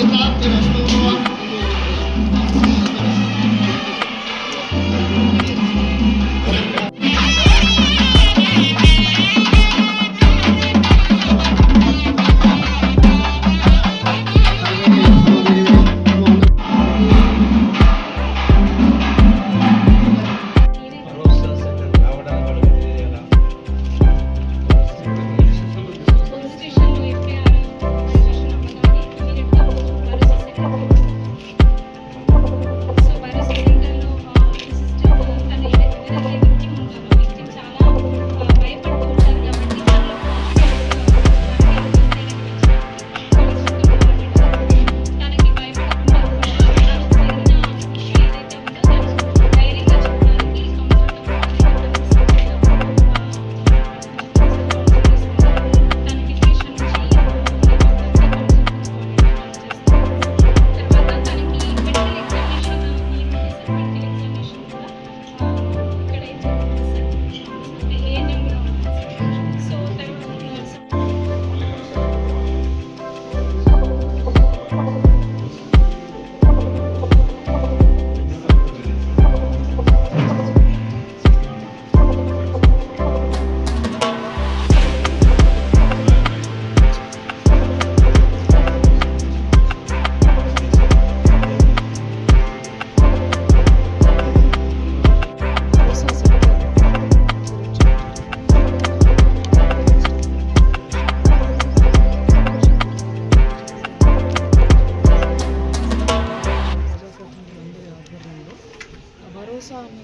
Vai rápido,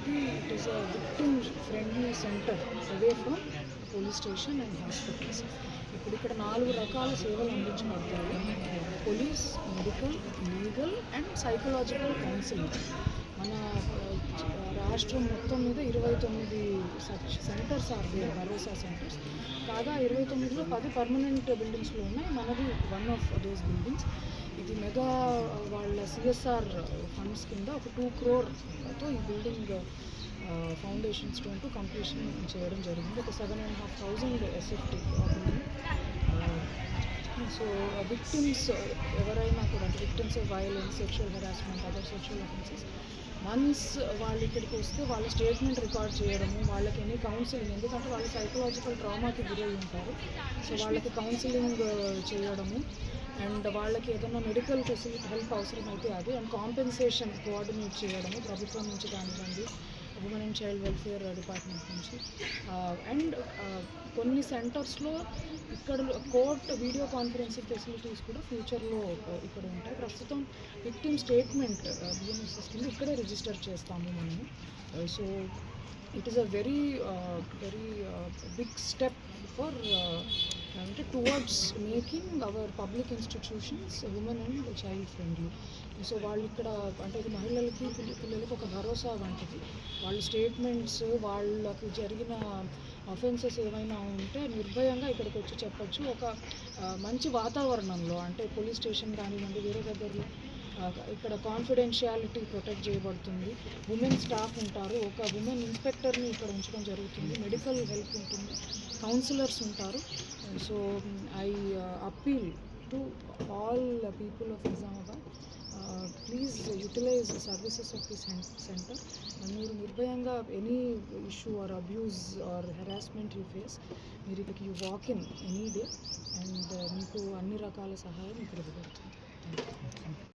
it is a victim friendly center away from police station and ఇప్పుడు ఇక్కడ నాలుగు రకాల సేవలు అందించబడతాయి police medical legal and psychological counselling. మన రాష్ట్రం మొత్తం మీద ఇరవై తొమ్మిది centres are there Bharosa centres. కాగా ఇరవై తొమ్మిదిలో పది పర్మనెంట్ బిల్డింగ్స్లో ఉన్నాయి. మనది వన్ ఆఫ్ దోస్ బిల్డింగ్స్ ఇది మెగా వాళ్ళ సిఎస్ఆర్ ఫండ్స్ కింద ఒక టూ క్రోర్తో ఈ building foundation stone to completion చేయడం జరిగింది. ఒక seven and half thousand SFT so victims ఎవరైనా కూడా victims of violence sexual harassment other sexual offences once వాళ్ళు ఇక్కడికి వస్తే వాళ్ళ స్టేట్మెంట్ రికార్డ్ చేయడము వాళ్ళకి ఎనీ కౌన్సిలింగ్ ఎందుకంటే వాళ్ళు సైకలాజికల్ ట్రామాకి గురై ఉంటారు. సో వాళ్ళకి కౌన్సిలింగ్ చేయడము. అండ్ వాళ్ళకి ఏదైనా మెడికల్ ఫెసిలిటీ హెల్ప్ అవసరమైతే అది. అండ్ కాంపెన్సేషన్ కోఆర్డినేట్ చేయడము ప్రభుత్వం నుంచి కానివ్వండి women and child welfare department నుంచి. అండ్ కొన్ని సెంటర్స్లో ఇక్కడ కోర్ట్ వీడియో కాన్ఫరెన్సింగ్ ఫెసిలిటీస్ కూడా ఫ్యూచర్లో ఇక్కడ ఉంటాయి. ప్రస్తుతం విక్టిమ్ స్టేట్మెంట్ బిఎంఎస్ఎస్ కింద ఇక్కడే రిజిస్టర్ చేస్తాము మనము. So it is a very very big step for అంటే towards making our public institutions women and child friendly so వాళ్ళు ఇక్కడ అంటే ఇది మహిళలకి పిల్లలకి ఒక భరోసా వంటిది. వాళ్ళ స్టేట్మెంట్స్ వాళ్ళకి జరిగిన అఫెన్సెస్ ఏమైనా ఉంటే నిర్భయంగా ఇక్కడికి వచ్చి చెప్పచ్చు. ఒక మంచి వాతావరణంలో అంటే పోలీస్ స్టేషన్ కానివ్వండి వేరే దగ్గరలో ఇక్కడ కాన్ఫిడెన్షియాలిటీ ప్రొటెక్ట్ చేయబడుతుంది. ఉమెన్ స్టాఫ్ ఉంటారు. ఒక ఉమెన్ ఇన్స్పెక్టర్ని ఇక్కడ ఉంచడం జరుగుతుంది. మెడికల్ హెల్ప్ ఉంటుంది. కౌన్సిలర్స్ ఉంటారు. So I appeal to all people of Nizamabad please utilise services of the centre మీరు నిర్భయంగా any issue or abuse or harassment you face మీరు ఇక్కడికి you walk in any day and మీకు అన్ని రకాల సహాయం ఇక్కడ ఇవ్వబడుతుంది